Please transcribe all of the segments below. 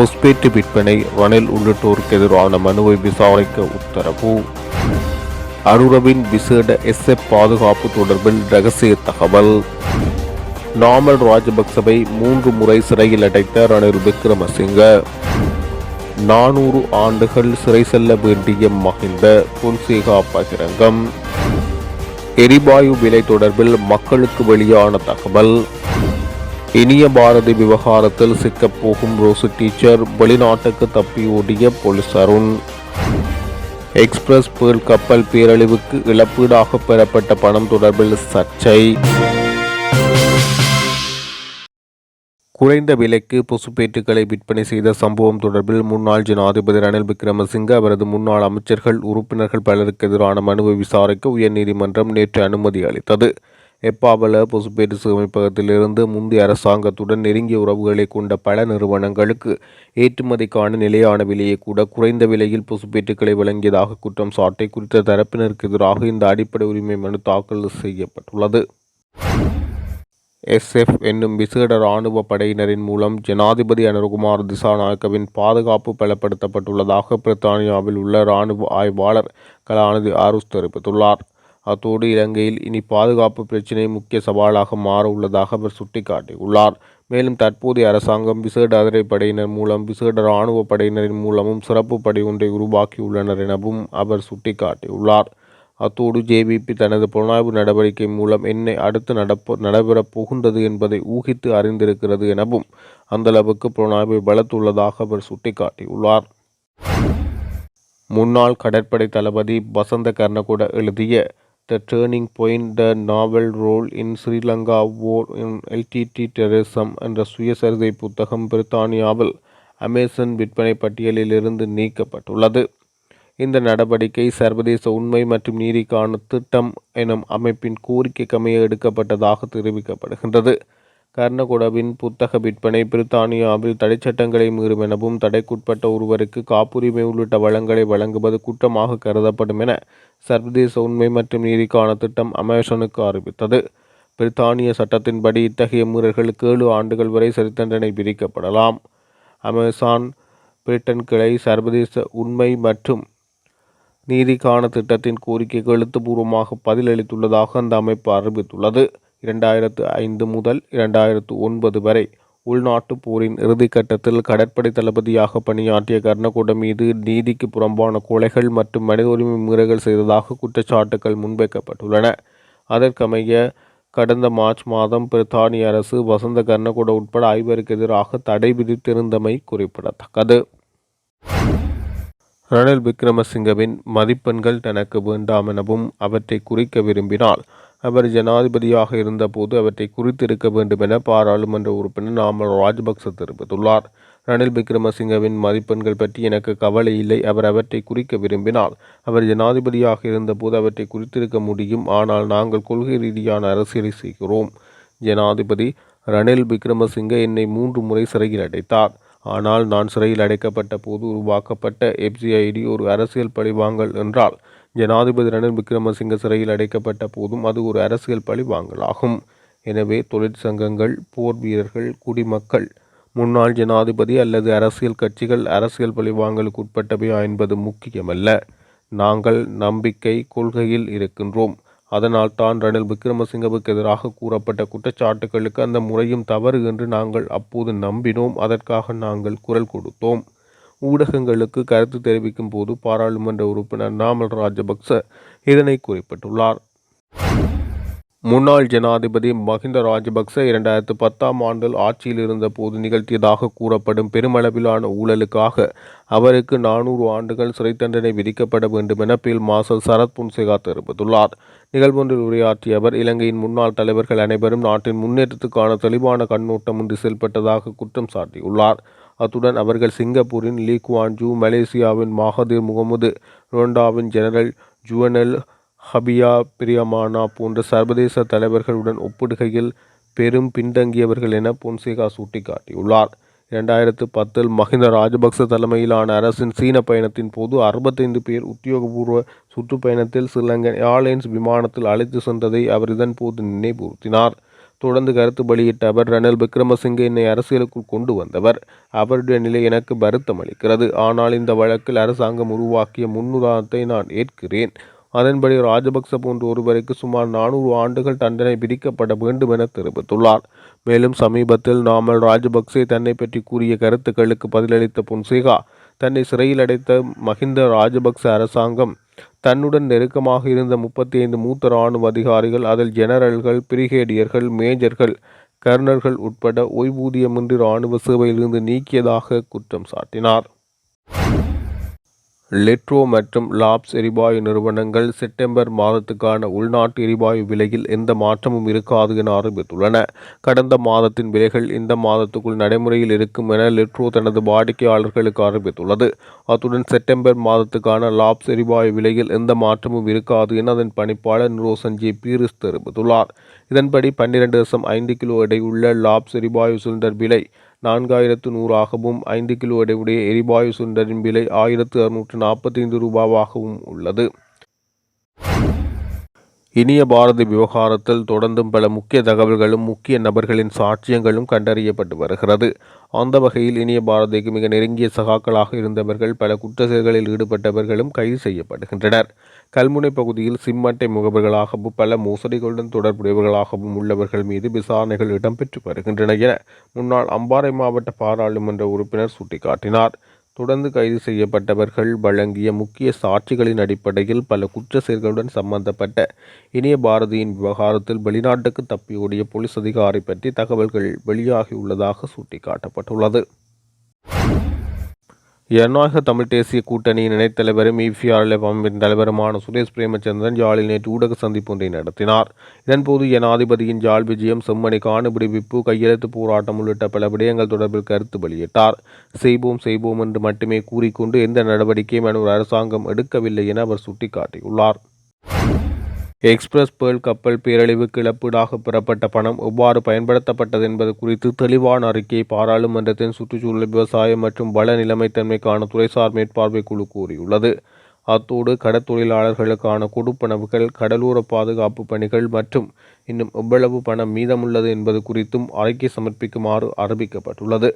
Phosphate விற்பனை ரணில் உள்ளிட்டோருக்கு எதிரான மனுவை விசாரிக்க உத்தரவு. அருரவின் விசேட எஸ்எப் பாதுகாப்பு தொடர்பில் ரகசிய தகவல். நாமல் ராஜபக்சவை மூன்று முறை சிறையில் அடைத்த ரணில் விக்ரமசிங்க. நானூறு ஆண்டுகள் சிறை செல்ல வேண்டிய மகிந்த பொன்சேகா பகிரங்கம். எரிவாயு விலை தொடர்பில் மக்களுக்கு வெளியான தகவல். இனிய பாரதி விவகாரத்தில் சிக்கப் போகும் ரோசு டீச்சர் வெளிநாட்டுக்கு தப்பி ஓடிய போலீசாருன் எக்ஸ்பிரஸ் பேர்ல் கப்பல் பேரழிவுக்கு இழப்பீடாக பெறப்பட்ட பணம் தொடர்பில் சர்ச்சை. குறைந்த விலைக்கு பொசுப்பேட்டுகளை விற்பனை செய்த சம்பவம் தொடர்பில் முன்னாள் ஜனாதிபதி ரணில் விக்ரமசிங்க அவரது முன்னாள் அமைச்சர்கள் உறுப்பினர்கள் பலருக்கு எதிரான மனுவை விசாரிக்க உயர்நீதிமன்றம் நேற்று அனுமதி அளித்தது. எப்பாவல பசுப்பேட்டு சேமிப்பகத்திலிருந்து முந்தைய அரசாங்கத்துடன் நெருங்கிய உறவுகளை கொண்ட பல நிறுவனங்களுக்கு ஏற்றுமதிக்கான நிலையான விலையை கூட குறைந்த விலையில் பசுப்பேட்டுகளை வழங்கியதாக குற்றம் சாட்டை குறித்த தரப்பினருக்கு எதிராக இந்த அடிப்படை உரிமை மனு தாக்கல் செய்யப்பட்டுள்ளது. எஸ்எஃப் என்னும் விசேட இராணுவ படையினரின் மூலம் ஜனாதிபதி அனுகுமார் திசாநாயக்கவின் பாதுகாப்பு பலப்படுத்தப்பட்டுள்ளதாக பிரித்தானியாவில் உள்ள இராணுவ ஆய்வாளர் கலாநிதி ஆருஸ் தெரிவித்துள்ளார். அத்தோடு இலங்கையில் இனி பாதுகாப்பு பிரச்சினை முக்கிய சவாலாக மாற உள்ளதாக அவர் சுட்டிக்காட்டியுள்ளார். மேலும் தற்போதைய அரசாங்கம் விசேட அதிரைப்படையினர் மூலம் விசேட இராணுவ படையினரின் மூலமும் சிறப்பு படை ஒன்றை உருவாக்கியுள்ளனர் எனவும் அவர் சுட்டிக்காட்டியுள்ளார். அத்தோடு ஜேவிபி தனது புலனாய்வு நடவடிக்கை மூலம் என்னை அடுத்து நடப்ப நடைபெறப் போகின்றது என்பதை ஊகித்து அறிந்திருக்கிறது எனவும் அந்தளவுக்கு புலனாய்வு பலத்துள்ளதாக அவர் சுட்டிக்காட்டியுள்ளார். முன்னாள் கடற்படை தளபதி வசந்த கர்ணகுட எழுதிய the turning point the naval role in Sri Lanka war in LTTE terrorism என்ற சுயசரிதை புத்தகம் பிரித்தானியாவில் அமேசன் விற்பனை பட்டியலிலிருந்து நீக்கப்பட்டுள்ளது. இந்த நடவடிக்கை சர்வதேச உண்மை மற்றும் நீதிக்கான திட்டம் எனும் அமைப்பின் கோரிக்கைக்கமைய எடுக்கப்பட்டதாக தெரிவிக்கப்படுகின்றது. கர்ணகுடவின் புத்தக விற்பனை பிரித்தானியாவில் தடைச்சட்டங்களை மீறும் எனவும் தடைக்குட்பட்ட ஒருவருக்கு காப்புரிமை உள்ளிட்ட வளங்களை வழங்குவது குற்றமாக கருதப்படும் என சர்வதேச உண்மை மற்றும் நீதிக்கான திட்டம் அமேசானுக்கு அறிவித்தது. பிரித்தானிய சட்டத்தின்படி இத்தகைய மீறல்களுக்கு ஏழு ஆண்டுகள் வரை சிறைத்தண்டனை விதிக்கப்படலாம். அமேசான் பிரிட்டன் கிளை சர்வதேச உண்மை மற்றும் நீதிக்கான திட்டத்தின் கோரிக்கைக்கு எழுத்துப்பூர்வமாக பதிலளித்துள்ளதாக அந்த அமைப்பு அறிவித்துள்ளது. இரண்டாயிரத்து ஐந்து முதல் இரண்டாயிரத்து ஒன்பது வரை உள்நாட்டு போரின் இறுதிக்கட்டத்தில் கடற்படை தளபதியாக பணியாற்றிய கர்ணகோட மீது நீதிக்கு புறம்பான கொலைகள் மற்றும் மனித உரிமை மீறல்கள் செய்ததாக குற்றச்சாட்டுகள் முன்வைக்கப்பட்டுள்ளன. அதற்கமைய கடந்த மார்ச் மாதம் பிரித்தானிய அரசு வசந்த கர்ணகோட உட்பட ஐவருக்கு எதிராக தடை விதித்திருந்தமை குறிப்பிடத்தக்கது. ரணில் விக்ரமசிங்கவின் மதிப்பெண்கள் தனக்கு வேண்டாம் எனவும் அவற்றை குறிக்க விரும்பினால் அவர் ஜனாதிபதியாக இருந்தபோது அவற்றை குறித்திருக்க வேண்டும் என பாராளுமன்ற உறுப்பினர் நாமல் ராஜபக்ச தெரிவித்துள்ளார். ரணில் விக்ரமசிங்கவின் மதிப்பெண்கள் பற்றி எனக்கு கவலை இல்லை. அவர் அவற்றை குறிக்க விரும்பினால் அவர் ஜனாதிபதியாக இருந்தபோது அவற்றை குறித்திருக்க முடியும். ஆனால் நாங்கள் கொள்கை ரீதியான அரசியலை செய்கிறோம். ஜனாதிபதி ரணில் விக்ரமசிங்க என்னை மூன்று முறை சிறையில் அடைத்தார். ஆனால் நான் சிறையில் அடைக்கப்பட்ட போது உருவாக்கப்பட்ட எப்சிஐடி ஒரு அரசியல் பழிவாங்கல் என்றால் ஜனாதிபதி ரணில் விக்ரமசிங்க சிறையில் அடைக்கப்பட்ட போதும் அது ஒரு அரசியல் பழிவாங்கலாகும் எனவே தொழிற்சங்கங்கள் போர் வீரர்கள் குடிமக்கள் முன்னாள் ஜனாதிபதி அல்லது அரசியல் கட்சிகள் அரசியல் பழிவாங்கலுக்கு உட்பட்டவையா என்பது முக்கியமல்ல. நாங்கள் நம்பிக்கை கொள்கையில் இருக்கின்றோம். அதனால் தான் ரணில் விக்ரமசிங்கவுக்கு எதிராக கூறப்பட்ட குற்றச்சாட்டுகளுக்கு அந்த முறையும் தவறு என்று நாங்கள் அப்போது நம்பினோம். அதற்காக நாங்கள் குரல் கொடுத்தோம். ஊடகங்களுக்கு கருத்து தெரிவிக்கும் போது பாராளுமன்ற உறுப்பினர் நாமல் ராஜபக்ச இதனை குறிப்பிட்டுள்ளார். முன்னாள் ஜனாதிபதி மஹிந்த ராஜபக்ச இரண்டாயிரத்து பத்தாம் ஆண்டில் ஆட்சியில் இருந்தபோது நிகழ்த்தியதாக கூறப்படும் பெருமளவிலான ஊழலுக்காக அவருக்கு நானூறு ஆண்டுகள் சிறை தண்டனை விதிக்கப்பட வேண்டும் என பீல் மார்ஷல் சரத் புன்சேகா தெரிவித்துள்ளார். நிகழ்வொன்றில் உரையாற்றிய அவர் இலங்கையின் முன்னாள் தலைவர்கள் அனைவரும் நாட்டின் முன்னேற்றத்துக்கான தெளிவான கண்ணோட்டம் கண்ணோட்டமின்றி செயல்பட்டதாக குற்றம் சாட்டியுள்ளார். அத்துடன் அவர்கள் சிங்கப்பூரின் லீ குவான் ஜூ மலேசியாவின் மகாதீர் முகமது ரோண்டாவின் ஜெனரல் ஜுவனல் ஹபியா பிரியமானா போன்ற சர்வதேச தலைவர்களுடன் ஒப்பிடுகையில் பெரும் பின்தங்கியவர்கள் என பொன்சேகா சுட்டிக்காட்டியுள்ளார். இரண்டாயிரத்து பத்தில் மஹிந்த ராஜபக்ச தலைமையிலான அரசின் சீன பயணத்தின் போது அறுபத்தைந்து பேர் உத்தியோகபூர்வ சுற்றுப்பயணத்தில் ஸ்ரீலங்கன் ஏர்லைன்ஸ் விமானத்தில் அழைத்து சென்றதை அவர் இதன்போது நினைவுறுத்தினார் தொடர்ந்து கருத்து வெளியிட்ட அவர் ரணில் விக்ரமசிங்கே என்னை அரசியலுக்குள் கொண்டு வந்தவர். அவருடைய நிலை எனக்கு வருத்தம் அளிக்கிறது. ஆனால் இந்த வழக்கில் அரசாங்கம் உருவாக்கிய முன்னுதாரணத்தை நான் ஏற்கிறேன். அதன்படி ராஜபக்ச போன்ற ஒருவருக்கு சுமார் நானூறு ஆண்டுகள் தண்டனை விதிக்கப்பட வேண்டும் என தெரிவித்துள்ளார். மேலும் சமீபத்தில் நாமல் ராஜபக்சே தன்னை பற்றி கூறிய கருத்துக்களுக்கு பதிலளித்த பொன்சேகா தன்னை சிறையில் அடைத்த மஹிந்த ராஜபக்ச அரசாங்கம் தன்னுடன் நெருக்கமாக இருந்த முப்பத்தி ஐந்து மூத்த இராணுவ அதிகாரிகள் அதில் ஜெனரல்கள் பிரிகேடியர்கள் மேஜர்கள் கர்னர்கள் உட்பட ஓய்வூதியமின்றி இராணுவ சேவையிலிருந்து நீக்கியதாக குற்றம் சாட்டினார். லிட்ரோ மற்றும் லாப்ஸ் எரிவாயு நிறுவனங்கள் செப்டம்பர் மாதத்துக்கான உள்நாட்டு எரிவாயு விலையில் எந்த மாற்றமும் இருக்காது என அறிவித்துள்ளன. கடந்த மாதத்தின் விலைகள் இந்த மாதத்துக்குள் நடைமுறையில் இருக்கும் என லிட்ரோ தனது வாடிக்கையாளர்களுக்கு அறிவித்துள்ளது. அத்துடன் செப்டம்பர் மாதத்துக்கான லாப்ஸ் எரிவாயு விலையில் எந்த மாற்றமும் இருக்காது என அதன் பணிப்பாளர் நிரோசன் ஜே பீரிஸ் தெரிவித்துள்ளார். இதன்படி பன்னிரண்டு தசம் ஐந்து கிலோ எடையுள்ள லாப்ஸ் எரிவாயு சிலிண்டர் விலை நான்காயிரத்து நூறாகவும் ஐந்து கிலோ எடையுடைய எரிவாயு சிலிண்டரின் விலை ஆயிரத்து அறுநூற்று நாற்பத்தைந்து ரூபாவாகவும் உள்ளது. இனிய பாரதி விவகாரத்தில் தொடர்ந்தும் பல முக்கிய தகவல்களும் முக்கிய நபர்களின் சாட்சியங்களும் கண்டறியப்பட்டு வருகிறது. அந்த வகையில் இனிய பாரதிக்கு மிக நெருங்கிய சகாக்களாக இருந்தவர்கள் பல குற்ற செயல்களில் ஈடுபட்டவர்களும் கைது செய்யப்படுகின்றனர். கல்முனை பகுதியில் சிம்மட்டை முகவர்களாகவும் பல மோசடிகளுடன் தொடர்புடையவர்களாகவும் உள்ளவர்கள் மீது விசாரணைகள் இடம்பெற்று வருகின்றன என முன்னாள் அம்பாறை மாவட்ட பாராளுமன்ற உறுப்பினர் சுட்டிக்காட்டினார். தொடர்ந்து கைது செய்யப்பட்டவர்கள் வழங்கிய முக்கிய சாட்சிகளின் அடிப்படையில் பல குற்ற செயல்களுடன் சம்பந்தப்பட்ட இனிய பாரதியின் விவகாரத்தில் வெளிநாட்டுக்கு தப்பியோடிய போலீஸ் அதிகாரி பற்றி தகவல்கள் வெளியாகியுள்ளதாக சுட்டிக்காட்டப்பட்டுள்ளது. ஜனநாயக தமிழ் தேசிய கூட்டணியின் இணைத்தலைவரும் இபிஆர்எல்எஃப் அமைப்பின் தலைவருமான சுரேஷ் பிரேமச்சந்திரன் ஜாலில் நேற்று ஊடக சந்திப்பு ஒன்றை நடத்தினார். இதன்போது ஜனாதிபதியின் ஜாழ் விஜயம் செம்மணி காணுபிடிப்பு கையெழுத்து போராட்டம் உள்ளிட்ட பல விடயங்கள் தொடர்பில் கருத்து வெளியிட்டார். செய்வோம் செய்வோம் என்று மட்டுமே கூறிக்கொண்டு எந்த நடவடிக்கையும் ஒரு அரசாங்கம் எடுக்கவில்லை என அவர் சுட்டிக்காட்டியுள்ளார். எக்ஸ்பிரஸ் பேர்ல் கப்பல் பேரழிவுக்கு இழப்பீடாக பெறப்பட்ட பணம் எவ்வாறு பயன்படுத்தப்பட்டது என்பது குறித்து தெளிவான அறிக்கையை பாராளுமன்றத்தின் சுற்றுச்சூழல் விவசாயம் மற்றும் வள நிலைமைத்தன்மைக்கான துறைசார் மேற்பார்வை குழு கூறியுள்ளது. அத்தோடு கடற்தொழிலாளர்களுக்கான கொடுப்பனவுகள் கடலோர பாதுகாப்பு பணிகள் மற்றும் இன்னும் எவ்வளவு பணம் மீதமுள்ளது என்பது குறித்தும் அறிக்கை சமர்ப்பிக்குமாறு அறிவிக்கப்பட்டுள்ளது.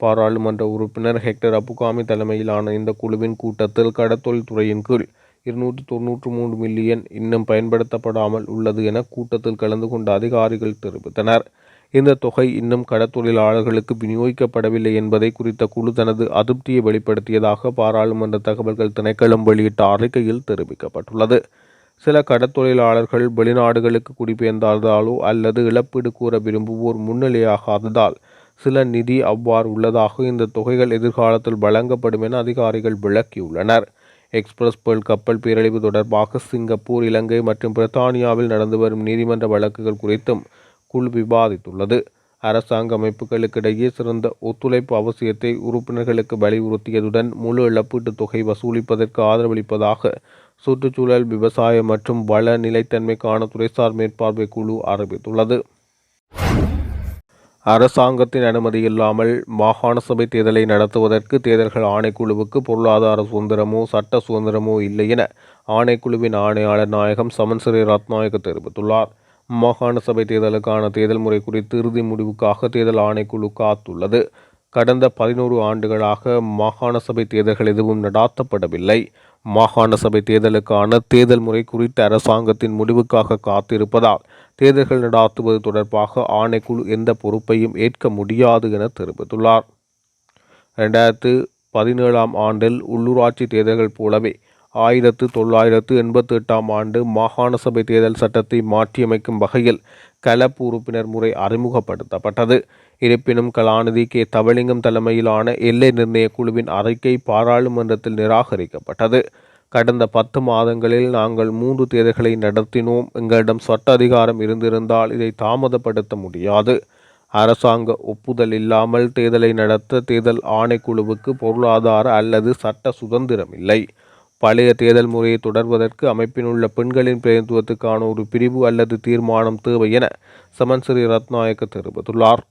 பாராளுமன்ற உறுப்பினர் ஹெக்டர் அப்புகாமி தலைமையிலான இந்த குழுவின் கூட்டத்தில் கடத்தொழில் துறையின் கீழ் இருநூற்று தொன்னூற்று மூன்று மில்லியன் இன்னும் பயன்படுத்தப்படாமல் உள்ளது என கூட்டத்தில் கலந்து கொண்ட அதிகாரிகள் தெரிவித்தனர். இந்த தொகை இன்னும் கடற்தொழிலாளர்களுக்கு விநியோகிக்கப்படவில்லை என்பதை குறித்த குழு தனது அதிருப்தியை வெளிப்படுத்தியதாக பாராளுமன்ற தகவல்கள் திணைக்களம் வெளியிட்ட அறிக்கையில் தெரிவிக்கப்பட்டுள்ளது. சில கடற்தொழிலாளர்கள் வெளிநாடுகளுக்கு குடிபெயர்ந்தாலோ அல்லது இழப்பீடு கூற விரும்புவோர் முன்னிலையாகாததால் சில நிதி அவ்வாறு உள்ளதாக இந்த தொகைகள் எதிர்காலத்தில் வழங்கப்படும் என அதிகாரிகள் விளக்கியுள்ளனர். எக்ஸ்பிரஸ் பேர்ல் கப்பல் பேரழிவு தொடர்பாக சிங்கப்பூர் இலங்கை மற்றும் பிரித்தானியாவில் நடந்து வரும் நீதிமன்ற வழக்குகள் குறித்தும் குழு விவாதித்துள்ளது. அரசாங்க அமைப்புகளுக்கிடையே சிறந்த ஒத்துழைப்பு அவசியத்தை உறுப்பினர்களுக்கு வலியுறுத்தியதுடன் முழு இழப்பீட்டுத் தொகை வசூலிப்பதற்கு ஆதரவளிப்பதாக சுற்றுச்சூழல் விவசாயம் மற்றும் வள நிலைத்தன்மைக்கான துறைசார் மேற்பார்வை குழு அறிவித்துள்ளது. அரசாங்கத்தின் அனுமதி இல்லாமல் மாகாண சபை தேர்தலை நடத்துவதற்கு தேர்தல்கள் ஆணைக்குழுவுக்கு பொருளாதார சுதந்திரமோ சட்ட சுதந்திரமோ இல்லை என ஆணைக்குழுவின் ஆணையாளர் நாயகம் சமன்சிறி ரத்நாயக தெரிவித்துள்ளார். மாகாண சபை தேர்தலுக்கான தேர்தல் முறை குறித்து இறுதி முடிவுக்காக தேர்தல் ஆணைக்குழு காத்துள்ளது. கடந்த பதினோரு ஆண்டுகளாக மாகாண சபை தேர்தல்கள் எதுவும் நடாத்தப்படவில்லை. மாகாண சபை தேர்தலுக்கான தேர்தல் முறை குறித்த அரசாங்கத்தின் முடிவுக்காக காத்திருப்பதால் தேர்தல்கள் நடாத்துவது தொடர்பாக ஆணைக்குழு எந்த பொறுப்பையும் ஏற்க முடியாது என தெரிவித்துள்ளார். ரெண்டாயிரத்து பதினேழாம் ஆண்டில் உள்ளூராட்சி தேர்தல்கள் போலவே ஆயிரத்து தொள்ளாயிரத்து எண்பத்தி எட்டாம் ஆண்டு மாகாண சபை தேர்தல் சட்டத்தை மாற்றியமைக்கும் வகையில் கலப்பு உறுப்பினர் முறை அறிமுகப்படுத்தப்பட்டது. இருப்பினும் கலாநிதி கே. தவலிங்கம் தலைமையிலான எல்லை நிர்ணய குழுவின் அறிக்கை பாராளுமன்றத்தில் நிராகரிக்கப்பட்டது. கடந்த பத்து மாதங்களில் நாங்கள் மூன்று தேர்தல்களை நடத்தினோம். எங்களிடம் சட்ட அதிகாரம் இருந்திருந்தால் இதை தாமதப்படுத்த முடியாது. அரசாங்க ஒப்புதல் இல்லாமல் தேர்தலை நடத்த தேர்தல் ஆணைக்குழுவுக்கு பொருளாதார அல்லது சட்ட சுதந்திரம் இல்லை. பழைய தேர்தல் முறையை தொடர்வதற்கு அமைப்பினுள்ள பெண்களின் பிரதிநிதித்துவத்துக்கான ஒரு பிரிவு அல்லது தீர்மானம் தேவை என சமன்சிறி ரத்நாயக்க தெரிவித்துள்ளார்.